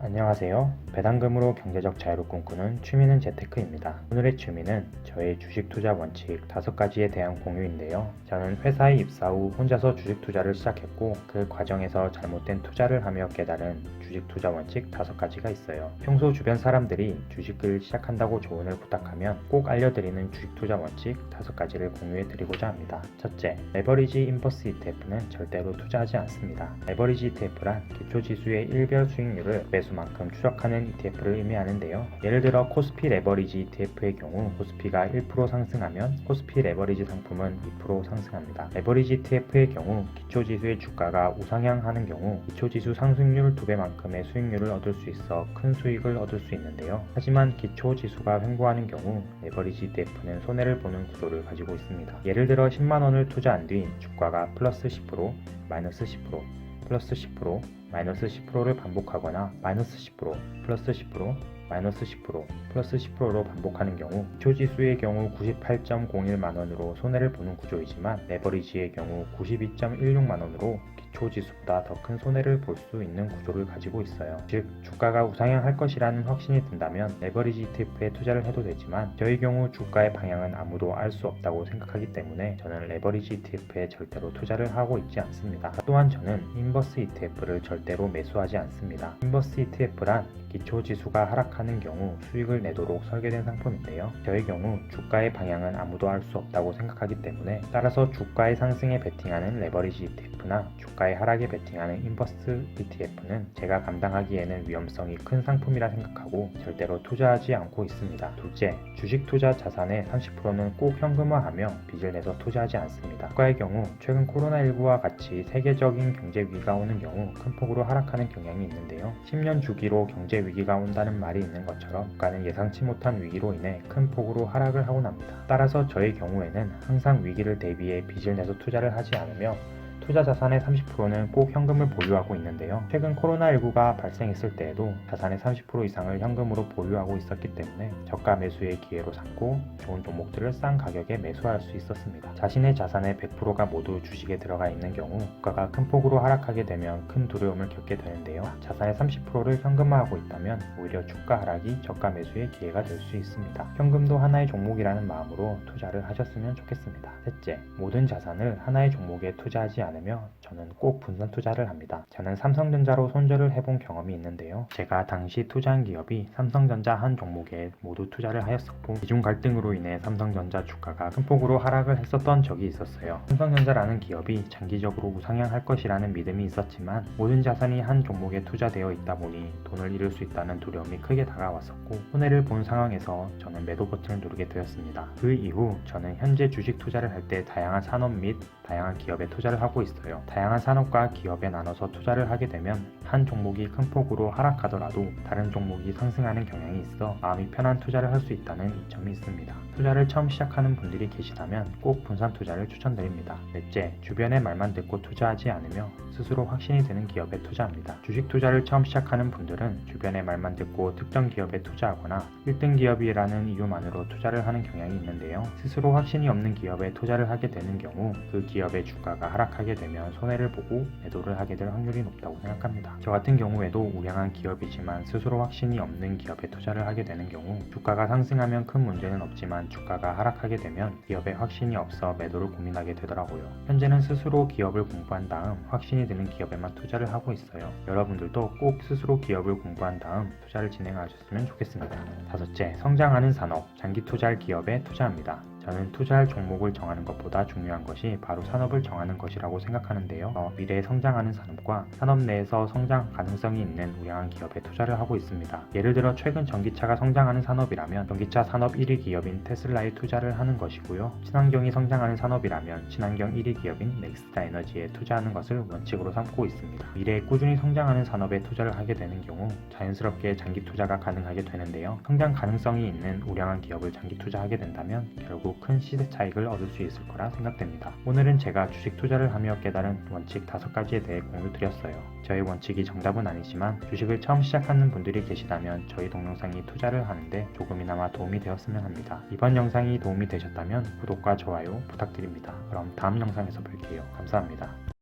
안녕하세요. 배당금으로 경제적 자유를 꿈꾸는 취미는 재테크입니다. 오늘의 취미는 저의 주식 투자 원칙 5가지에 대한 공유인데요. 저는 회사에 입사 후 혼자서 주식 투자를 시작했고 그 과정에서 잘못된 투자를 하며 깨달은 주식 투자 원칙 5가지가 있어요. 평소 주변 사람들이 주식을 시작한다고 조언을 부탁하면 꼭 알려드리는 주식 투자 원칙 5가지를 공유해 드리고자 합니다. 첫째, 레버리지 인버스 ETF는 절대로 투자하지 않습니다. 레버리지 ETF란 기초 지수의 일별 수익률을 매수 만큼 추적하는 ETF를 의미하는데요. 예를 들어 코스피 레버리지 ETF의 경우 코스피가 1% 상승하면 코스피 레버리지 상품은 2% 상승합니다. 레버리지 ETF의 경우 기초 지수의 주가가 우상향하는 경우 기초 지수 상승률 2배만큼의 수익률을 얻을 수 있어 큰 수익을 얻을 수 있는데요. 하지만 기초 지수가 횡보하는 경우 레버리지 ETF는 손해를 보는 구조를 가지고 있습니다. 예를 들어 10만 원을 투자한 뒤 주가가 플러스 10%, 마이너스 10%, 플러스 10%, 마이너스 10%를 반복하거나 마이너스 10%, 플러스 10%, 마이너스 10%, 플러스 10%로 반복하는 경우 기초지수의 경우 98.01만 원으로 손해를 보는 구조이지만 레버리지의 경우 92.16만 원으로 기초지수보다 더 큰 손해를 볼 수 있는 구조를 가지고 있어요. 즉 주가가 우상향할 것이라는 확신이 든다면 레버리지 ETF에 투자를 해도 되지만 저의 경우 주가의 방향은 아무도 알 수 없다고 생각하기 때문에 저는 레버리지 ETF에 절대로 투자를 하고 있지 않습니다. 또한 저는 인버스 ETF를 절 대로 매수하지 않습니다. 인버스 ETF란 기초 지수가 하락하는 경우 수익을 내도록 설계된 상품인데요. 저의 경우 주가의 방향은 아무도 알 수 없다고 생각하기 때문에 따라서 주가의 상승에 베팅하는 레버리지 ETF나 주가의 하락에 베팅하는 인버스 ETF는 제가 감당하기에는 위험성이 큰 상품이라 생각하고 절대로 투자하지 않고 있습니다. 둘째, 주식 투자 자산의 30%는 꼭 현금화하며 빚을 내서 투자하지 않습니다. 국가의 경우 최근 코로나19와 같이 세계적인 경제 위기가 오는 경우 큰 폭 으로 하락하는 경향이 있는데요. 10년 주기로 경제 위기가 온다는 말이 있는 것처럼 국가는 예상치 못한 위기로 인해 큰 폭으로 하락을 하곤 합니다. 따라서 저의 경우에는 항상 위기를 대비해 빚을 내서 투자를 하지 않으며 투자 자산의 30%는 꼭 현금을 보유하고 있는데요. 최근 코로나19가 발생했을 때에도 자산의 30% 이상을 현금으로 보유하고 있었기 때문에 저가 매수의 기회로 삼고 좋은 종목들을 싼 가격에 매수할 수 있었습니다. 자신의 자산의 100%가 모두 주식에 들어가 있는 경우 주가가 큰 폭으로 하락하게 되면 큰 두려움을 겪게 되는데요. 자산의 30%를 현금화하고 있다면 오히려 주가 하락이 저가 매수의 기회가 될 수 있습니다. 현금도 하나의 종목이라는 마음으로 투자를 하셨으면 좋겠습니다. 셋째, 모든 자산을 하나의 종목에 투자하지 않으며 저는 꼭 분산 투자를 합니다. 저는 삼성전자로 손절을 해본 경험이 있는데요. 제가 당시 투자한 기업이 삼성전자 한 종목에 모두 투자를 하였었고 이중 갈등으로 인해 삼성전자 주가가 큰 폭으로 하락을 했었던 적이 있었어요. 삼성전자라는 기업이 장기적으로 우상향할 것이라는 믿음이 있었지만 모든 자산이 한 종목에 투자되어 있다 보니 돈을 잃을 수 있다는 두려움이 크게 다가왔었고 손해를 본 상황에서 저는 매도 버튼을 누르게 되었습니다. 그 이후 저는 현재 주식 투자를 할 때 다양한 산업 및 다양한 기업에 투자를 하고 있어요. 다양한 산업과 기업에 나눠서 투자를 하게 되면 한 종목이 큰 폭으로 하락하더라도 다른 종목이 상승하는 경향이 있어 마음이 편한 투자를 할 수 있다는 이점이 있습니다. 투자를 처음 시작하는 분들이 계시다면 꼭 분산 투자를 추천드립니다. 넷째, 주변의 말만 듣고 투자하지 않으며 스스로 확신이 드는 기업에 투자합니다. 주식 투자를 처음 시작하는 분들은 주변의 말만 듣고 특정 기업에 투자하거나 1등 기업이라는 이유만으로 투자를 하는 경향이 있는데요. 스스로 확신이 없는 기업에 투자를 하게 되는 경우 그 기업의 주가가 하락하게 되면 손해를 보고 매도를 하게 될 확률이 높다고 생각합니다. 저 같은 경우에도 우량한 기업이지만 스스로 확신이 없는 기업에 투자를 하게 되는 경우 주가가 상승하면 큰 문제는 없지만 주가가 하락하게 되면 기업에 확신이 없어 매도를 고민하게 되더라고요. 현재는 스스로 기업을 공부한 다음 확신이 드는 기업에만 투자를 하고 있어요. 여러분들도 꼭 스스로 기업을 공부한 다음 투자를 진행하셨으면 좋겠습니다. 다섯째, 성장하는 산업, 장기 투자할 기업에 투자합니다. 저는 투자할 종목을 정하는 것보다 중요한 것이 바로 산업을 정하는 것이라고 생각하는데요. 어, 미래에 성장하는 산업과 산업 내에서 성장 가능성이 있는 우량한 기업에 투자를 하고 있습니다. 예를 들어 최근 전기차가 성장하는 산업이라면 전기차 산업 1위 기업인 테슬라에 투자를 하는 것이고요. 친환경이 성장하는 산업이라면 친환경 1위 기업인 넥스타 에너지에 투자하는 것을 원칙으로 삼고 있습니다. 미래에 꾸준히 성장하는 산업에 투자를 하게 되는 경우 자연스럽게 장기 투자가 가능하게 되는데요. 성장 가능성이 있는 우량한 기업을 장기 투자하게 된다면 결국 큰 시세 차익을 얻을 수 있을 거라 생각됩니다. 오늘은 제가 주식 투자를 하며 깨달은 원칙 5가지에 대해 공유 드렸어요. 저의 원칙이 정답은 아니지만 주식을 처음 시작하는 분들이 계시다면 저희 동영상이 투자를 하는데 조금이나마 도움이 되었으면 합니다. 이번 영상이 도움이 되셨다면 구독과 좋아요 부탁드립니다. 그럼 다음 영상에서 뵐게요. 감사합니다.